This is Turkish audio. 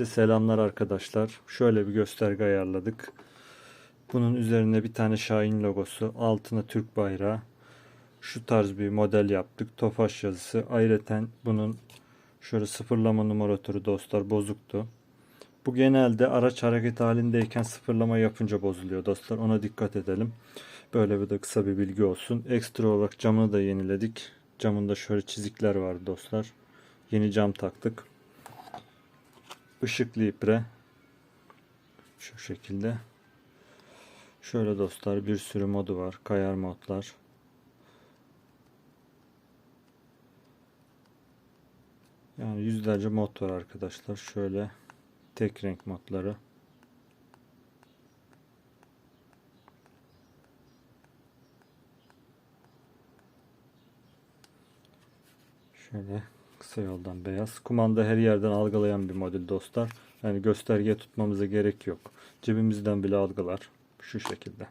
Herkese selamlar arkadaşlar. Şöyle bir gösterge ayarladık. Bunun üzerine bir tane Şahin logosu, altına Türk bayrağı. Şu tarz bir model yaptık. Tofaş yazısı. Ayrıca bunun şöyle sıfırlama numaratörü dostlar bozuktu. Bu genelde araç hareket halindeyken sıfırlama yapınca bozuluyor dostlar. Ona dikkat edelim. Böyle bir de kısa bir bilgi olsun. Ekstra olarak camını da yeniledik. Camında şöyle çizikler var dostlar. Yeni cam taktık. Işıklı ipre. Şu şekilde. Şöyle dostlar bir sürü modu var. Kayar modlar. Yani yüzlerce mod var arkadaşlar. Şöyle tek renk modları. Şöyle kısa yoldan beyaz. Kumanda her yerden algılayan bir model dostlar. Yani gösterge tutmamıza gerek yok. Cebimizden bile algılar. Şu şekilde.